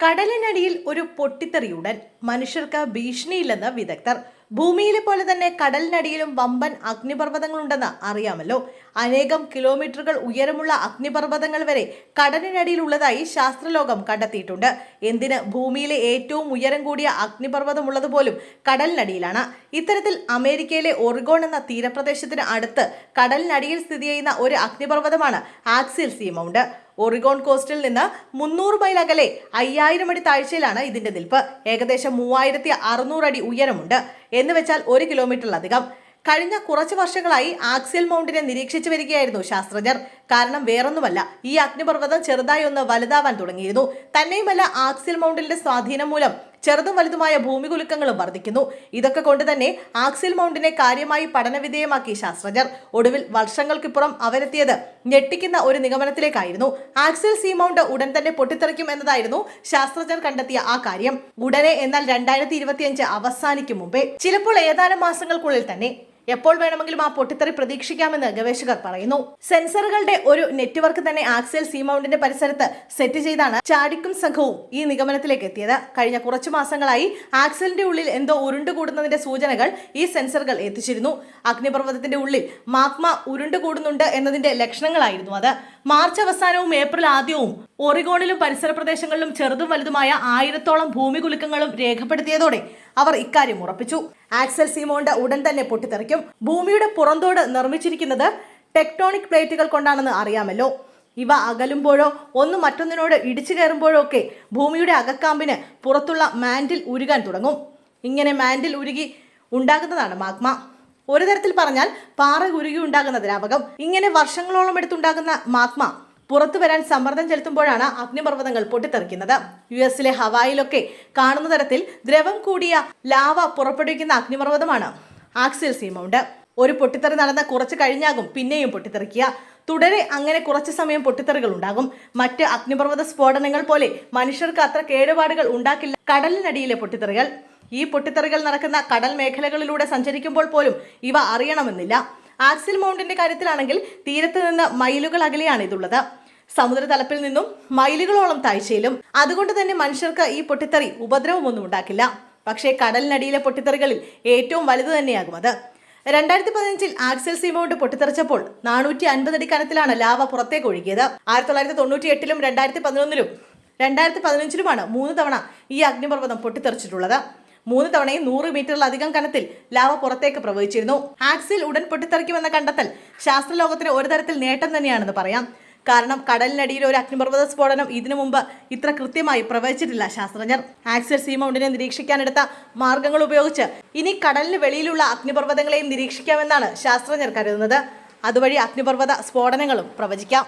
കടലിനടിയിൽ ഒരു പൊട്ടിത്തെറിയുടൻ മനുഷ്യർക്ക് ഭീഷണിയില്ലെന്ന് വിദഗ്ധർ. ഭൂമിയിലെ പോലെ തന്നെ കടലിനടിയിലും വമ്പൻ അഗ്നിപർവതങ്ങളുണ്ടെന്ന് അറിയാമല്ലോ. അനേകം കിലോമീറ്ററുകൾ ഉയരമുള്ള അഗ്നിപർവതങ്ങൾ വരെ കടലിനടിയിലുള്ളതായി ശാസ്ത്രലോകം കണ്ടെത്തിയിട്ടുണ്ട്. എന്തിന് ഭൂമിയിലെ ഏറ്റവും ഉയരം കൂടിയ അഗ്നിപർവതമുള്ളത് പോലും കടലിനടിയിലാണ്. ഇത്തരത്തിൽ അമേരിക്കയിലെ ഒറിഗോൺ എന്ന തീരപ്രദേശത്തിന് അടുത്ത് കടലിനടിയിൽ സ്ഥിതി ചെയ്യുന്ന ഒരു അഗ്നിപർവതമാണ് ആക്സിൽ സീ മൗണ്ട് ഒറിഗോൺ കോസ്റ്റിൽ നിന്ന് മുന്നൂറ് മൈൽ അകലെ അയ്യായിരം അടി താഴ്ചയിലാണ് ഇതിന്റെ നിൽപ്പ്. ഏകദേശം മൂവായിരത്തി അറുന്നൂറ് അടി ഉയരമുണ്ട്. എന്ന് വെച്ചാൽ ഒരു കിലോമീറ്ററിലധികം. കഴിഞ്ഞ കുറച്ച് വർഷങ്ങളായി ആക്സിൽ മൗണ്ടിനെ നിരീക്ഷിച്ചു വരികയായിരുന്നു ശാസ്ത്രജ്ഞർ. കാരണം വേറൊന്നുമല്ല ഈ അഗ്നിപർവതം ചെറുതായി ഒന്ന് വലുതാവാൻ തുടങ്ങിയിരുന്നു. തന്നെയുമല്ല ആക്സിൽ മൗണ്ടിന്റെ സ്വാധീനം മൂലം ചെറുതും വലുതുമായ ഭൂമി കുലുക്കങ്ങളും വർദ്ധിക്കുന്നു. ഇതൊക്കെ കൊണ്ട് തന്നെ ആക്സിൽ മൗണ്ടിനെ കാര്യമായി പഠനവിധേയമാക്കി ശാസ്ത്രജ്ഞർ. ഒടുവിൽ വർഷങ്ങൾക്കിപ്പുറം അവരെത്തിയത് ഞെട്ടിക്കുന്ന ഒരു നിഗമനത്തിലേക്കായിരുന്നു. ആക്സിൽ സീ മൗണ്ട് ഉടൻ തന്നെ പൊട്ടിത്തെറിക്കും എന്നതായിരുന്നു ശാസ്ത്രജ്ഞർ കണ്ടെത്തിയ ആ കാര്യം. ഉടനെ എന്നാൽ രണ്ടായിരത്തി അവസാനിക്കും മുമ്പേ. ചിലപ്പോൾ ഏതാനും മാസങ്ങൾക്കുള്ളിൽ തന്നെ. എപ്പോൾ വേണമെങ്കിലും ആ പൊട്ടിത്തെറി പ്രതീക്ഷിക്കാമെന്ന് ഗവേഷകർ പറയുന്നു. സെൻസറുകളുടെ ഒരു നെറ്റ്വർക്ക് തന്നെ ആക്സിൽ സീമൗണ്ടിന്റെ പരിസരത്ത് സെറ്റ് ചെയ്താണ് ചാടിക്കും സംഘവും ഈ നിഗമനത്തിലേക്ക് എത്തിയത്. കഴിഞ്ഞ കുറച്ചു മാസങ്ങളായി ആക്സിലിന്റെ ഉള്ളിൽ എന്തോ ഉരുണ്ടുകൂടുന്നതിന്റെ സൂചനകൾ ഈ സെൻസറുകൾ എത്തിച്ചിരുന്നു. അഗ്നിപർവതത്തിന്റെ ഉള്ളിൽ മാഗ്മ ഉരുണ്ടുകൂടുന്നുണ്ട് എന്നതിന്റെ ലക്ഷണങ്ങളായിരുന്നു അത്. മാർച്ച് അവസാനവും ഏപ്രിൽ ആദ്യവും ഒറിഗോണിലും പരിസര പ്രദേശങ്ങളിലും ചെറുതും വലുതുമായ ആയിരത്തോളം ഭൂമികുലുക്കങ്ങളും രേഖപ്പെടുത്തിയതോടെ അവർ ഇക്കാര്യം ഉറപ്പിച്ചു. ആക്സൽ സീമോണ്ട് ഉടൻ തന്നെ പൊട്ടിത്തെറിക്കും. ഭൂമിയുടെ പുറന്തോട് നിർമ്മിച്ചിരിക്കുന്നത് ടെക്ടോണിക് പ്ലേറ്റുകൾ കൊണ്ടാണെന്ന് അറിയാമല്ലോ. ഇവ അകലുമ്പോഴോ ഒന്ന് മറ്റൊന്നിനോട് ഇടിച്ചു കയറുമ്പോഴോ ഒക്കെ ഭൂമിയുടെ അകക്കാമ്പിന് പുറത്തുള്ള മാൻഡിൽ ഉരുകാൻ തുടങ്ങും. ഇങ്ങനെ മാൻഡിൽ ഉരുകി ഉണ്ടാകുന്നതാണ് മാഗ്മ. ഒരു തരത്തിൽ പറഞ്ഞാൽ പാറ ഉരുകി ഉണ്ടാകുന്ന ദ്രാവകം. ഇങ്ങനെ വർഷങ്ങളോളം എടുത്തുണ്ടാകുന്ന മാഗ്മ പുറത്തു വരാൻ സമ്മർദ്ദം ചെലുത്തുമ്പോഴാണ് അഗ്നിപർവതങ്ങൾ പൊട്ടിത്തെറിക്കുന്നത്. യു എസിലെ ഹവായിലൊക്കെ കാണുന്ന തരത്തിൽ ദ്രവം കൂടിയ ലാവ പുറപ്പെടുവിക്കുന്ന അഗ്നിപർവതമാണ്. ആക്സിൽ സീമൗണ്ട് ഒരു പൊട്ടിത്തെറി നടന്ന കുറച്ച് കഴിഞ്ഞാകും പിന്നെയും പൊട്ടിത്തെറിക്കുക. തുടരെ അങ്ങനെ കുറച്ച് സമയം പൊട്ടിത്തെറികൾ ഉണ്ടാകും. മറ്റ് അഗ്നിപർവത സ്ഫോടനങ്ങൾ പോലെ മനുഷ്യർക്ക് അത്ര കേടുപാടുകൾ ഉണ്ടാക്കില്ല. കടലിനടിയിലെ പൊട്ടിത്തെറികൾ. ഈ പൊട്ടിത്തെറികൾ നടക്കുന്ന കടൽ മേഖലകളിലൂടെ സഞ്ചരിക്കുമ്പോൾ പോലും ഇവ അറിയണമെന്നില്ല. ആക്സിൽ മൗണ്ടിന്റെ കാര്യത്തിലാണെങ്കിൽ തീരത്ത് നിന്ന് മൈലുകൾ അകലെയാണ് ഇതുള്ളത്. സമുദ്രതലപ്പിൽ നിന്നും മൈലുകളോളം താഴ്ചയിലും. അതുകൊണ്ട് തന്നെ മനുഷ്യർക്ക് ഈ പൊട്ടിത്തെറി ഉപദ്രവമൊന്നും ഉണ്ടാക്കില്ല. പക്ഷേ കടലിനടിയിലെ പൊട്ടിത്തെറികളിൽ ഏറ്റവും വലുത് തന്നെയാകും അത്. രണ്ടായിരത്തി പതിനഞ്ചിൽ ആക്സിൽ സീമൗണ്ട് പൊട്ടിത്തെറിച്ചപ്പോൾ നാനൂറ്റി അൻപത് അടി കനത്തിലാണ് ലാവ പുറത്തേക്ക് ഒഴുകിയത്. ആയിരത്തി തൊള്ളായിരത്തി തൊണ്ണൂറ്റി എട്ടിലും രണ്ടായിരത്തി പതിനൊന്നിലും രണ്ടായിരത്തി പതിനഞ്ചിലുമാണ് മൂന്ന് തവണ ഈ അഗ്നിപർവതം പൊട്ടിത്തെറിച്ചിട്ടുള്ളത്. മൂന്ന് തവണയും നൂറ് മീറ്ററിലധികം കനത്തിൽ ലാവ പുറത്തേക്ക് പ്രവഹിച്ചിരുന്നു. ആക്സിൽ ഉടൻ പൊട്ടിത്തെറിക്കുമെന്ന കണ്ടെത്തൽ ശാസ്ത്രലോകത്തിന് ഒരു തരത്തിൽ നേട്ടം തന്നെയാണെന്ന് പറയാം. കാരണം കടലിനടിയിൽ ഒരു അഗ്നിപർവത സ്ഫോടനം ഇതിനു മുമ്പ് ഇത്ര കൃത്യമായി പ്രവചിച്ചിട്ടില്ല ശാസ്ത്രജ്ഞർ. ആക്സിൽ സീമൗണ്ടിനെ നിരീക്ഷിക്കാനെടുത്ത മാർഗങ്ങൾ ഉപയോഗിച്ച് ഇനി കടലിന് വെളിയിലുള്ള അഗ്നിപർവതങ്ങളെയും നിരീക്ഷിക്കാമെന്നാണ് ശാസ്ത്രജ്ഞർ കരുതുന്നത്. അതുവഴി അഗ്നിപർവത സ്ഫോടനങ്ങളും പ്രവചിക്കാം.